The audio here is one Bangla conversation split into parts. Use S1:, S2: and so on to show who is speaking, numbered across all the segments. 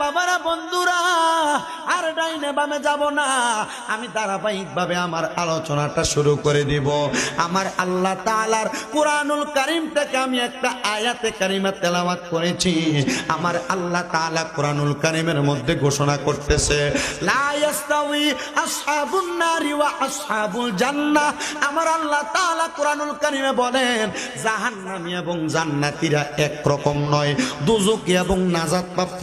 S1: বাবারা, বন্ধুরা, আর ডাইনে বামে যাব না। আমি ধারাবাহিকভাবে আমার আলোচনাটা শুরু করে দিব। আমার আল্লাহ তাআলার কোরআনুল কারীম থেকে আমি একটা আয়াতে কারিমা তেলাওয়াত করেছি। আমার আল্লাহ তাআলা কোরআনুল কারীমের মধ্যে ঘোষণা করতেছে আমার আল্লাহ তাআলা কোরআনুল কারীমে বলেন, জাহান্নামী এবং জান্নাতীরা একরকম নয়। দুজকি এবং নাজাতপ্রাপ্ত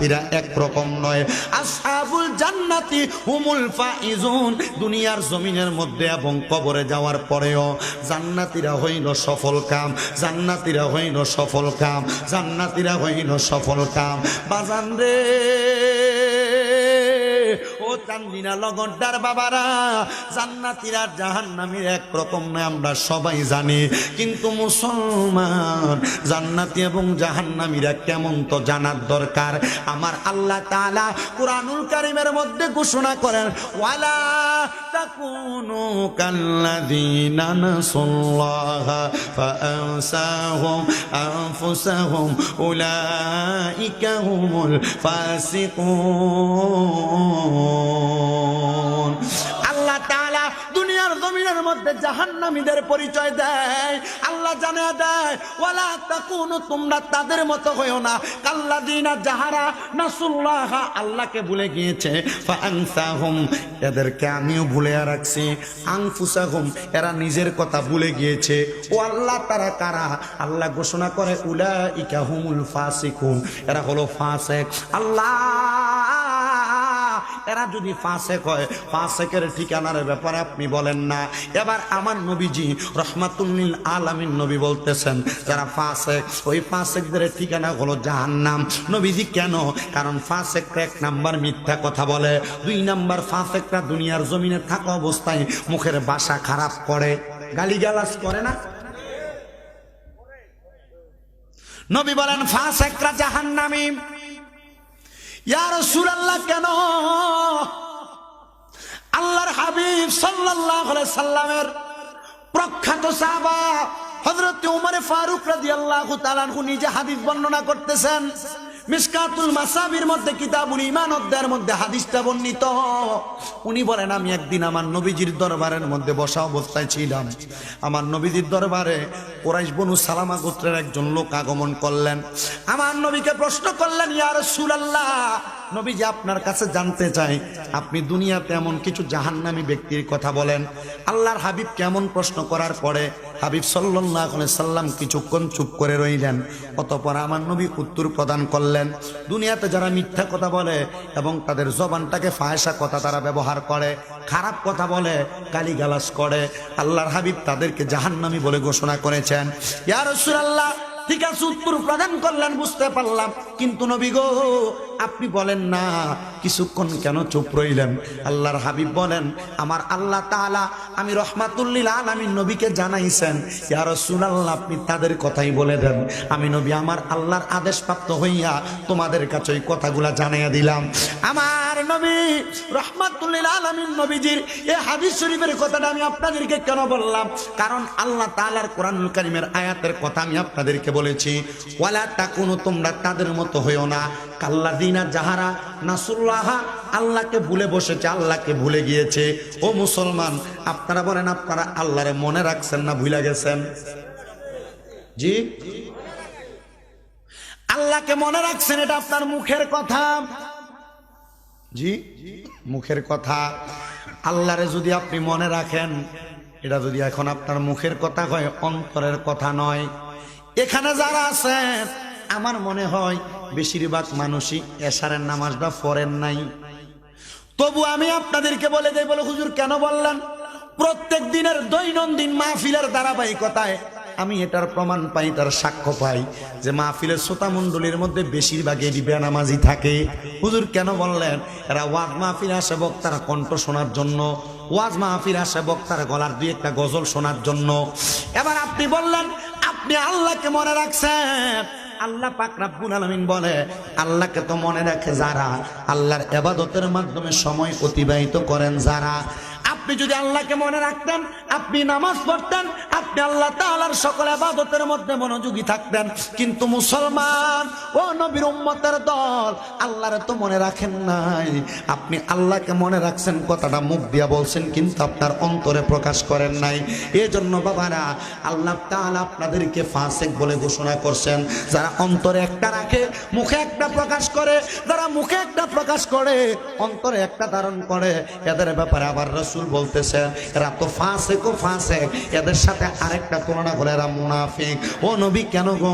S1: জান্নাতীরা একরকম নয়। আসহাবুল জান্নাতি হুমুল ফাইজুন। দুনিয়ার জমিনের মধ্যে এবং কবরে যাওয়ার পরেও জান্নাতিরা হইল সফল কাম, জান্নাতিরা হইল সফল কাম, জান্নাতিরা হইল সফল কাম। বাজান রে। ও চান্দিনা লগড্ডার বাবারা, জান্নাতীরা জাহান্নামীর এক রকম নয়, আমরা সবাই জানি। কিন্তু মুসলমান, জান্নাতি এবং জাহান্নামীরা কেমন তো জানার দরকার। আমার আল্লাহ তাআলা কুরআনুল কারীমের মধ্যে ঘোষণা করেন, ওয়ালা তাকুনু কাল্লাযীনা নাসুল্লাহা ফাআনসাহুম আনফুসাহুম উলাইকা হুমুল ফাসিকুন। আল্লাহ দুনিয়ার মধ্যে পরিচয় দেয়। আল্লাহ জানে দেয়, ওয়ালা তোমরা তাদের মতো না। আল্লাহকে গিয়েছে। এদেরকে আমিও ভুলে রাখছি। আনফুসাহুম, এরা নিজের কথা ভুলে গিয়েছে। ও আল্লাহ, তারা কারা? আল্লাহ ঘোষণা করে উলা উলাইকা হুমুল ফাসিকুন, এরা হলো ফাসিক। আল্লাহ এরা যদি ফাঁসেক হয়, ফাঁসেকের ঠিকানার ব্যাপারে আপনি বলেন না। এবার আমার নবীজি রহমাতুল্লিল আলামিন নবী বলতেছেন, যারা ফাঁসেক, ওই ফাঁসেকদের ঠিকানা হলো জাহান্নাম। নবীজি কেন? কারণ ফাঁসেকরা এক নাম্বার মিথ্যা কথা বলে। দুই নাম্বার ফাঁসেকরা দুনিয়ার জমিনে থাকা অবস্থায় মুখের বাসা খারাপ করে। গালিগালাজ করে না? নবী বলেন, ফাঁসেকরা জাহান্নামী। ইয়া সুরাল্লাহ কেন? আল্লাহর হাবিব সাল্লামের প্রখ্যাত সাহাবা হজরত উমরে ফারুক রাজি আল্লাহ নিজে হাদিস বর্ণনা করতেছেন। মিসকাতুল মাসাবির মধ্যে কিতাবুল ইমান অধ্যায়ের মধ্যে হাদিসটা বর্ণিত। উনি বলেন, আমি একদিন আমার নবীজির দরবারের মধ্যে বসা অবস্থায় ছিলাম। আমার নবীজির দরবারে কোরাইশ বনু সালামা গোত্রের একজন লোক আগমন করলেন। আমার নবীকে প্রশ্ন করলেন ইয়ার ইয়া রাসূলুল্লাহ, নবীজি আপনার কাছে জানতে চাই, আপনি দুনিয়াতে এমন কিছু জাহান্নামী ব্যক্তির কথা বলেন। আল্লাহর হাবিব কেমন প্রশ্ন করার পরে হাবিব আলাইহি সাল্লাম কিছুক্ষণ চুপ করে রইলেন। অতপর আমার নবী উত্তর প্রদান করলেন, দুনিয়াতে যারা মিথ্যা কথা বলে এবং তাদের জবানটাকে ফায়সা কথা তারা ব্যবহার করে, খারাপ কথা বলে কালি গালিগালাজ করে, আল্লাহর হাবিব তাদেরকে জাহান্নামী বলে ঘোষণা করেছেন। ইয়ারসুর রাসূলুল্লাহ আছে উত্তর প্রদান করলেন বুঝতে পারলাম। কিন্তু নবী গো, আপনি বলেন না, কিছুক্ষণ কেন চুপ রইলেন? আল্লাহর হাবিব বলেন, আমার আল্লাহ তাআলা আমি রহমাতুল্লিল আলামিন নবীকে জানাইছেন। ইয়া রাসূলুল্লাহ, আপনি তাদের কথাই বলে দেন। আমি নবী, আমার আল্লাহর আদেশ প্রাপ্ত হইয়া তোমাদের কাছে ওই কথাগুলা জানাইয়া দিলাম। আমার আল্লাহকে ভুলে বসেছে, আল্লাহকে ভুলে গিয়েছে। ও মুসলমান, আপনারা বলেন, আপনারা আল্লাহরে মনে রাখছেন না ভুলে গেছেন? জি? আল্লাহকে মনে রাখছেন, এটা আপনার মুখের কথা। জি? মুখের কথা। আল্লাহরে যদি আপনি মনে রাখেন, এটা যদি এখন আপনার মুখের কথা হয় অন্তরের কথা নয়। এখানে যারা আছেন, আমার মনে হয় বেশিরভাগ মানুষই এশারের নামাজটা পড়েন নাই। তবু আমি আপনাদেরকে বলে দেই, বলে হুজুর কেন বললেন প্রত্যেক দিনের দৈনন্দিন মাহফিলের ধারাবাহিকতায় আমি এটার প্রমাণ পাই, তার সাক্ষ্য পাই যে মাহফিলের শ্রোতা মণ্ডলীর মধ্যে বেশিরভাগ এটি বেনামাজি থাকে। হুজুর কেন বললেন, এরা ওয়াজ মাহফিল আসে বক্তারা কণ্ঠ শোনার জন্য, ওয়াজ মাহফিল আসে বক্তারা গলার দুই একটা গজল শোনার জন্য। এবার আপনি বললেন, আপনি আল্লাহকে মনে রাখছেন? আল্লাহ পাক রাব্বুল আলামিন বলে, আল্লাহকে তো মনে রাখে যারা, আল্লাহর এবাদতের মাধ্যমে সময় অতিবাহিত করেন যারা। আপনি যদি আল্লাহকে মনে রাখতেন, আপনি নামাজ পড়তেন, আপনি আল্লাহ তাআলার সকল আবাদতের মধ্যে মনোযোগী থাকতেন। কিন্তু মুসলমান, ও নবীর উম্মতের দল, আল্লাহরে তো মনে রাখেন নাই। আপনি আল্লাহকে মনে রাখছেন, কথাটা মুখ দিয়া বলছেন, কিন্তু আপনার অন্তরে প্রকাশ করেন নাই। এই জন্য বাবারা, আল্লাহ তাআলা আপনাদেরকে ফাসেক বলে ঘোষণা করছেন। যারা অন্তরে একটা রাখে, মুখে একটা প্রকাশ করে, যারা মুখে একটা প্রকাশ করে, অন্তরে একটা ধারণ করে, এদের ব্যাপারে আবার রসুল বলতেছেন, এরা তো ফাসেক ও ফাসেক, এদের সাথে আরেকটা তুলনা করে এরা মুনাফিক। ও নবী কেন গো?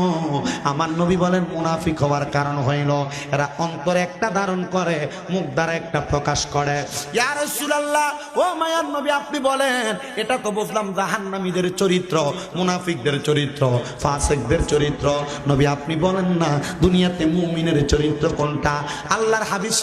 S1: আমার নবী বলেন, মুনাফিক হওয়ার কারণ হইল, এরা অন্তরে একটা ধারণ করে, মুখ দ্বারা একটা প্রকাশ করে। ইয়া রাসূলুল্লাহ, ও মায়ার নবী, আপনি বলেন, এটা তো বুঝলাম জাহান্নামীদের চরিত্র, মুনাফিকদের চরিত্র, ফাসিকদের চরিত্র। নবী, আপনি বলেন না, দুনিয়াতে মুমিনের চরিত্র কোনটা? আল্লাহর হাবিব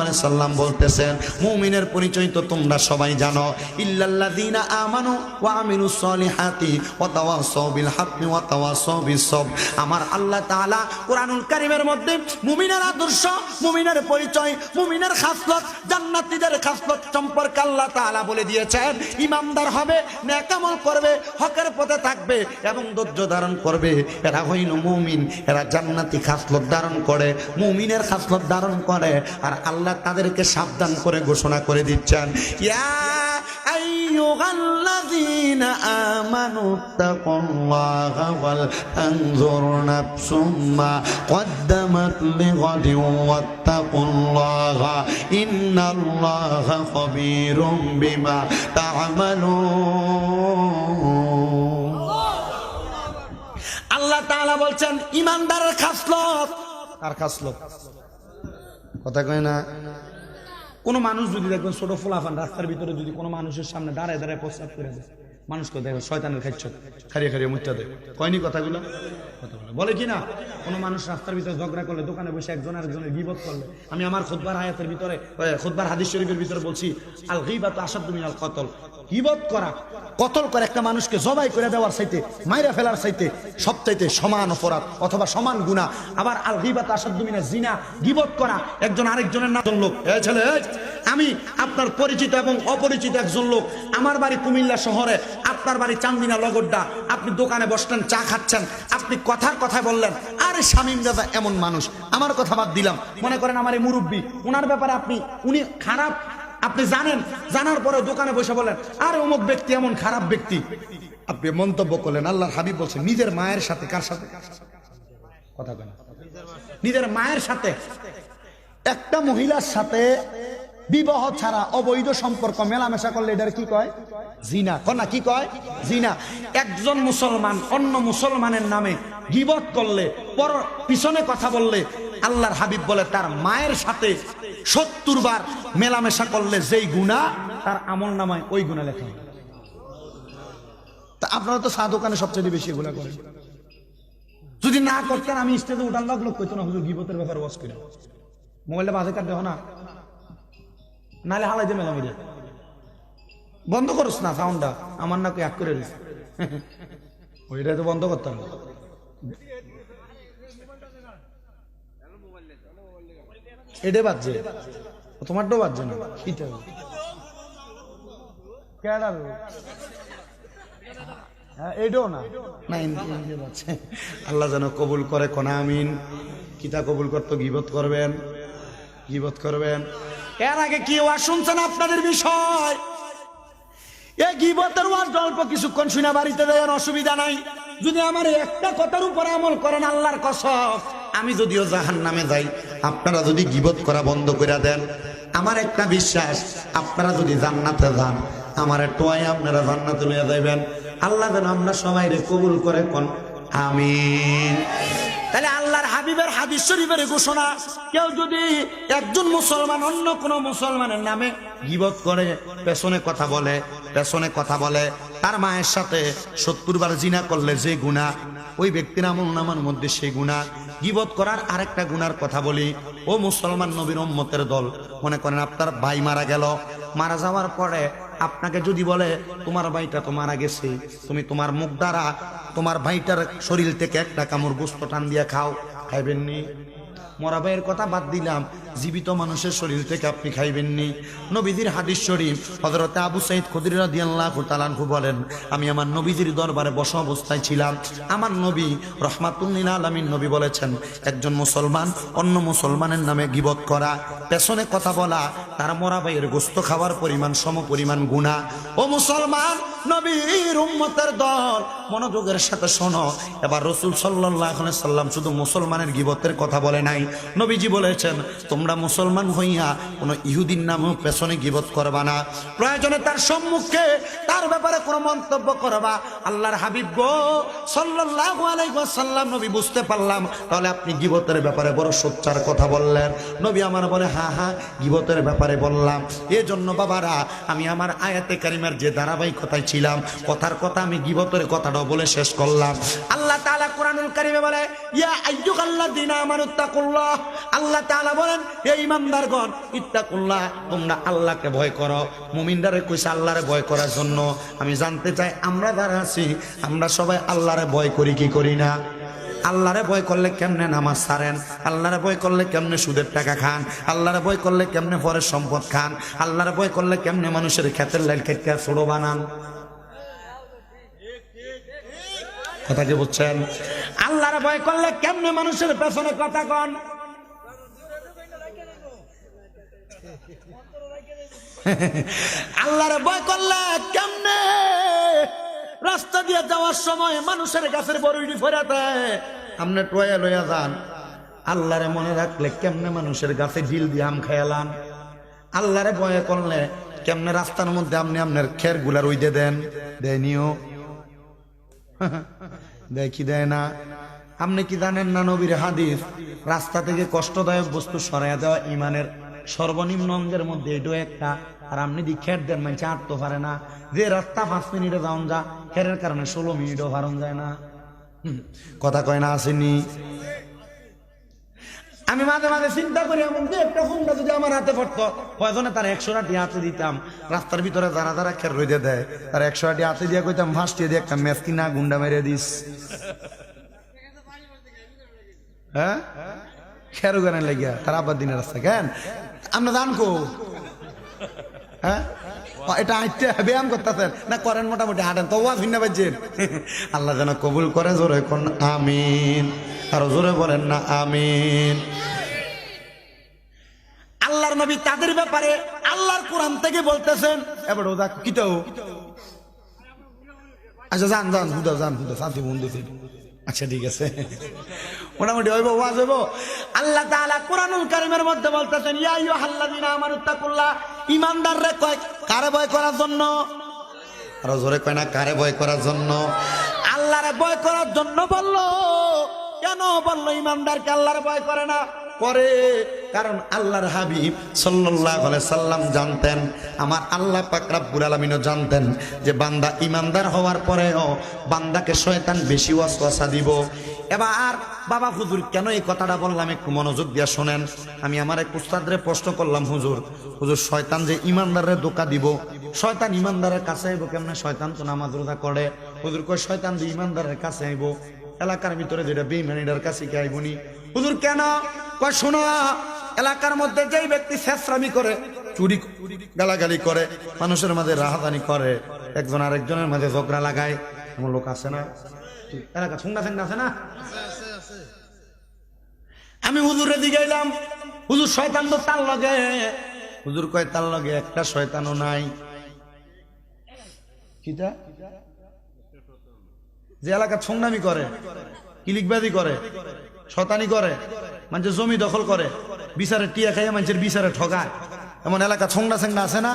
S1: আলাইহি সাল্লাম বলতেছেন, মুমিনের পরিচয় তো তোমরা সবাই জানো? ইল্লাল্লাযীনা আমানু ওয়া আমিলুস সলিহাতি ওয়া তাওয়াসাউ বিল ওয়া তাওয়াসাউ আমার আল্লাহ তাআলা কোরআনুল কারীমের মধ্যে মুমিনের আদর্শ, মুমিনের পরিচয়, মুমিনের খাসলত, জান্নাতীদের খাসলত সম্পর্কে আল্লাহ তাআলা বলে দিয়েছেন ইমানদার হবে, নেক আমল করবে, হকের পথে থাকবে এবং ধৈর্য ধারণ করবে। এরা হইল মুমিন, এরা জান্নাতি খাসলত ধারণ করে, মুমিনের খাসলত ধারণ করে, আর আল্লাহ তাদেরকে সাবধান করে ঘোষণা করে দিচ্ছেন, ইয়া আইয়ুহাল্লাযীনা আমানু তাকুল্লাহা ওয়াল তানজুর নাফসুম মা قدمت لغد واتقوا الله إن الله خبير بما تعملون আল্লাহ তাআলা বলছেন ইমানদারের খাসলত আর খাসলত কথা কয় না কোন মানুষ যদি দেখবেন ছোট ফুলাফান রাস্তার ভিতরে যদি কোনো মানুষের সামনে দাঁড়ায় দাঁড়ায় প্রস্তাব করে দেয়। মানুষকে দেখবে শয়তানের খাইছ খারিয়ে খারিয়ে মুচা দেয়। কয়নি কথাগুলো? কথা বলে বলে কি না? কোনো মানুষ রাস্তার ভিতরে ঝগড়া করলে, দোকানে বসে একজন আরেকজনের গিবত করলে। আমি আমার খুদবার হায়াতের ভিতরে খুদবার হাদিস শরীফের ভিতরে বলছি আল গিবাত আসাদ মিনাল কতল। গিবত করা, কতল করে একটা মানুষকে জবাই করে দেওয়ার চাইতে, মাইরা ফেলার সাইতে সব চাইতে সমান অপরাধ অথবা সমান গুণা আবার আল গিবাত আসাদ মিনা জিনা, গিবত করা, একজন আরেকজনের নাম লোক। এ ছেলে আমি আপনার পরিচিত এবং অপরিচিত একজন লোক। আমার বাড়ি কুমিল্লা শহরে, আপনার বাড়ি চান্দিনা লগড্ডা। আপনি দোকানে বসলেন, চা খাচ্ছেন, আপনি কথার কথা বললেন, আরে শামীম দাদা, এমন মানুষ। আমার কথা বাদ দিলাম। মনে করেন আমার এই মুরব্বী ওনার ব্যাপারে আপনি, উনি খারাপ, আপনি জানেন। জানার পরে দোকানে বসে বলেন আরে অমুক ব্যক্তি এমন খারাপ ব্যক্তি। আপনি মন্তব্য করলেন, আল্লাহর হাবিব বলছেন নিজের মায়ের সাথে কার সাথে? কথা কেন নিজের মায়ের সাথে। একটা মহিলার সাথে বিবাহ ছাড়া অবৈধ সম্পর্ক মেলামেশা করলে এটার কি কয়? জিনা। কনা কি কয়? জিনা। একজন মুসলমান অন্য মুসলমানের নামে গিবত করলে, পর পিছনে কথা বললে আল্লাহর হাবিব বলে, তার মায়ের সাথে সত্তর বার মেলামেশা করলে যেই গুণা তার আমল নামায় ওই গুণা লেখা তা আপনারা তো চা দোকানে সবচেয়ে বেশি এগুলা করেন। যদি না করতেন, আমি স্টেজে উঠার লোক লোক কইতো না। হুজুর, গিবতের ব্যাপারে ওয়াজ করে। মোবাইলটা বাজে কাট দেখো না? নালে হালাই দে মেলা মিলে বন্ধ করস না সাউন্ডটা আমার না এক করে দিস। ওইটা তো বন্ধ করতাম। এটা বাজছে। তোমারটাও বাজছে না। কেডা হ্যাঁ। আল্লাহ যেন কবুল করে কোনা আমিন। কিতা কবুল করতো গিবত করবেন। গিবত করবেন। এর আগে কি ওয়াজ শুনছেন আপনাদের বিষয়? এই গিবতের ওয়াজ অল্প কিছুক্ষণ শুনে বাড়িতে দেওয়ার অসুবিধা নাই। যদি আমার একটা কথার উপর আমল করেন আল্লাহর কসম, আমি যদিও জাহান নামে যাই, আপনারা যদি গিবত করা বন্ধ করে দেন, আমার একটা বিশ্বাস, আপনারা যদি জান্নাতে যান, আমার টোয়াই আপনারা জান্নাতে লইয়া যাইবেন। আল্লাহ যেন আমরা সবাই কবুল করে কোন, আমিন। তাহলে আল্লাহর হাবিবের হাদিস শরীফের ঘোষণা, কেউ যদি একজন মুসলমান অন্য কোন মুসলমানের নামে গিবত করে, পেছনে কথা বলে, পেছনে কথা বলে, তার মায়ের সাথে সত্তর বার জিনা করলে যে গুণা ওই ব্যক্তির আমল নামার মধ্যে সেই গুণা গিবত করার আরেকটা গুনার কথা বলি, ও মুসলমান নবীর উম্মতের দল, মনে করেন আপনার ভাই মারা গেল, মারা যাওয়ার পরে আপনাকে যদি বলে, তোমার ভাইটা তো মারা গেছে, তুমি তোমার মুখ দ্বারা তোমার ভাইটার শরীর থেকে একটা কামড় গুস্ত টান দিয়ে খাও। খাইবেন নি? মরা ভাইয়ের কথা বাদ দিলাম। জীবিত মানুষের শরীর থেকে আপনি খাইবেননি। নবীজির হাদিস শরীফ হজরতে আবু সাইদ খুদির রাদিয়াল্লাহু তাআলাহু বলেন, আমি আমার নবীজির দরবারে বসা অবস্থায় ছিলাম। আমার নবী রহমাতুল্লিল আলামিন নবী বলেছেন, একজন মুসলমান অন্য মুসলমানের নামে গিবত করা, পেছনে কথা বলা, তার মরা ভাইয়ের গোস্ত খাওয়ার পরিমাণ সম পরিমাণ গুণা ও মুসলমান নবীর উম্মতের দল। মনোযোগের সাথে শোনো। এবার রসুল সাল্লাহ সাল্লাম শুধু মুসলমানের গিবতের কথা বলে নাই। নবীজি বলেছেন, তোমরা মুসলমান হইয়া কোনো ইহুদিন নামেও পেছনে গিবত করবা না। প্রয়োজনে তার সম্মুখে তার ব্যাপারে কোনো মন্তব্য করবা? আল্লাহর হাবিব গো আলাইসাল্লাম নবী বুঝতে পারলাম। তাহলে আপনি গিবতের ব্যাপারে বড় সোচ্চার কথা বললেন। নবী আমার বলে হ্যাঁ হ্যাঁ গিবতের ব্যাপারে বললাম। এজন্য বাবারা, আমি আমার আয়াতে কারিমার যে ধারাবাহিকতায় ছিলাম, কথার কথা আমি গিবতের কথাটাও বলে শেষ করলাম। আল্লাহ তাআলা কোরআনুল কারিমে বলে, ইয়া আইয়ুহাল্লাযীনা আমানুত্তাকুল্লাহ আল্লাহ তাআলা বলেন, হে ঈমানদারগণ ইত্তাকুল্লাহ, তোমরা আল্লাহকে ভয় করো। মুমিনদারে কইছে, আল্লাহরে ভয় করার জন্য। আমি জানতে চাই, আমরা যারা আছি, আমরা সবাই আল্লাহরে ভয় করি, কি করি না? আল্লাহরে ভয় করলে কেমনে নামাজ ছাড়েন আল্লাহরে ভয় করলে কেমনে সুদের টাকা খান? আল্লাহরে ভয় করলে কেমনে পরের সম্পদ খান? আল্লাহরে ভয় করলে কেমনে মানুষের ক্ষেতের লাইল খেতে ছোড়ো বানান? কথা কি বুঝছেন? আল্লাহরে ভয় করলে কেমনে মানুষের পেছনে কথা কন? আল্লাহরে ভয় করলে কেমনে? রাস্তা দিয়ে যাওয়ার সময় মানুষের গাছের বরুইটি ফেরা দেয়। আপনি টয়া লইয়া যান। আল্লাহরে মনে রাখলে কেমনে মানুষের গাছে ডিল দিয়ে আম খেয়ালান আল্লাহরে ভয় করলে কেমনে রাস্তার মধ্যে আপনি আপনার খেরগুলার উইদে দেন দেয়নিও দেয় কি দেয় না? আপনি কি জানেন না নবীর হাদিস? রাস্তা থেকে কষ্টদায়ক বস্তু সরাইয়া দেওয়া ইমানের সর্বনিম্ন অঙ্গের মধ্যে এটাও একটা। আর আপনি দি খের দেন মানে আটতে পারে না। যে রাস্তা পাঁচ মিনিটে যাওন যা খেরের কারণে ষোলো মিনিটও হারন যায় না। কথা কয় না আসেনি? আমি মাঝে মাঝে চিন্তা করি, এমন যে একটা হুন্ডা যদি আমার হাতে পড়তো, কয়জনে তার একশো আটি হাতে দিতাম। রাস্তার ভিতরে যারা যারা খের রইতে দেয়, তার একশো আটি হাতে দিয়ে কইতাম ফাঁসটিয়ে দিয়ে একটা ম্যাচ কিনা, গুন্ডা মেরে দিস। হ্যাঁ? খের গানে লাগিয়া, তার আবার দিনের রাস্তা, কেন? আমরা জান কো। হ্যাঁ? এটা হাঁটতে ব্যায়াম করতেছেন। না, করেন মোটামুটি, হাঁটেন। তো ওয়া ভিন্ন বাজছেন আল্লাহ যেন কবুল করে, জোরে কোন, আমিন। আরও জোরে বলেন না, আমিন। আল্লাহর নবী তাদের ব্যাপারে আল্লাহর কোরআন থেকে বলতেছেন। এবার ওদা কিটাও। আচ্ছা যান যান হুদা যান হুদা শান্তি বন্ধু আচ্ছা ঠিক আছে। মোটামুটি হইব, ওয়াজ হইব। আল্লাহ তাআলা কোরআনুল কারীমের মধ্যে বলতেছেন, ইয়া আইয়ুহাল্লাযীনা আমানুত্তাকুল্লাহ ঈমানদার রে কয়, কারে ভয় করার জন্য? আরও জোরে কয় না, কারে ভয় করার জন্য? আল্লাহরে ভয় করার জন্য বলল। কেন বলল ইমানদারকে আল্লাহর ভয় করে না? করে, কারণ আল্লাহর হাবিব আলাইহি সাল্লাম জানতেন, আমার আল্লাহ পাক রাব্বুল আলামিনও জানতেন যে বান্দা ইমানদার হওয়ার পরেও বান্দাকে শয়তান বেশি ওয়াসওয়াসা দিব। এবার বাবা হুজুর কেন এই কথাটা বললাম? একটু মনোযোগ দিয়া শোনেন। আমি আমার এক উস্তাদরে প্রশ্ন করলাম, হুজুর হুজুর, শয়তান যে ইমানদারের দোকা দিব, শয়তান ইমানদারের কাছে আইব কেমনে? শয়তান তো নামাজ রোজা করে। হুজুর কয়, শয়তান যে ইমানদারের কাছে আইব, এলাকার ভিতরে যেটা বেইমানিটার কাছে কি আইবনি? হুজুর কেন? কয়, শোনো, এলাকার মধ্যে যেই ব্যক্তি শেষরামি করে, চুরি, গালাগালি করে, মানুষের মাঝে রাহাদানি করে, একজন আরেকজনের মাঝে ঝগড়া লাগায়, এমন লোক আছে না? এলাকা ঠুঙ্গা ঠেঙ্গা আছে না? আমি হুজুরের দিকে এলাম হুজুর শয়তান তো তার লগে। হুজুর কয় তার লগে একটা শয়তানও নাই। কিটা? যে এলাকা ছংনামি করে কিলিকবাদি করে শতানি করে মানুষের জমি দখল করে বিচারে টিয়া খাইয়া মানুষের বিচারে ঠগায়। এমন এলাকা ছংনা ছংনা আছে না?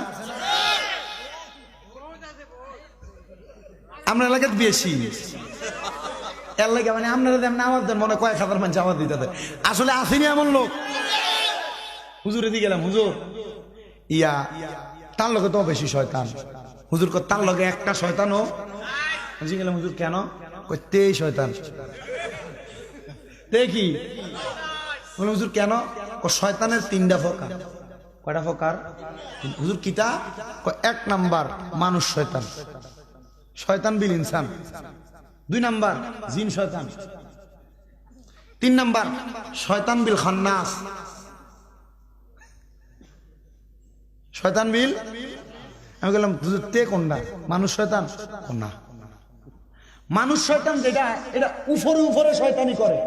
S1: আমরা এলাকাতে বেশি এর লাগে মানে আপনারা যেমন আওয়াজ দেন মনে কয়েক হাজার মানুষ আওয়াজ দিতে। আসলে আসেনি এমন লোক। হুজুরে দিয়ে গেলাম হুজুর। ইয়া তার লগে তো বেশি শয়তান। হুজুর কয়, তার লগে একটা শয়তান শয়তানও বুঝি গেলাম হুজুর কেন? তেই শয়তান। দেখি বলে হুজুর কেন? ও শয়তানের তিনটা ফকার কয়টা ফকার হুজুর কয়, এক নাম্বার মানুষ শয়তান। শয়তান বিল ইনসান। দুই নাম্বার, জিন শয়তান। তিন নাম্বার, শয়তান বিল খান্নাস। শয়তান বিল? আমি বললাম তে কোনটা মানুষ শয়তান? না মানুষ শয়তান যেটা, এটা উপরে উপরে শয়তানি করে।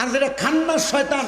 S1: আর যেটা খান্নাস শয়তান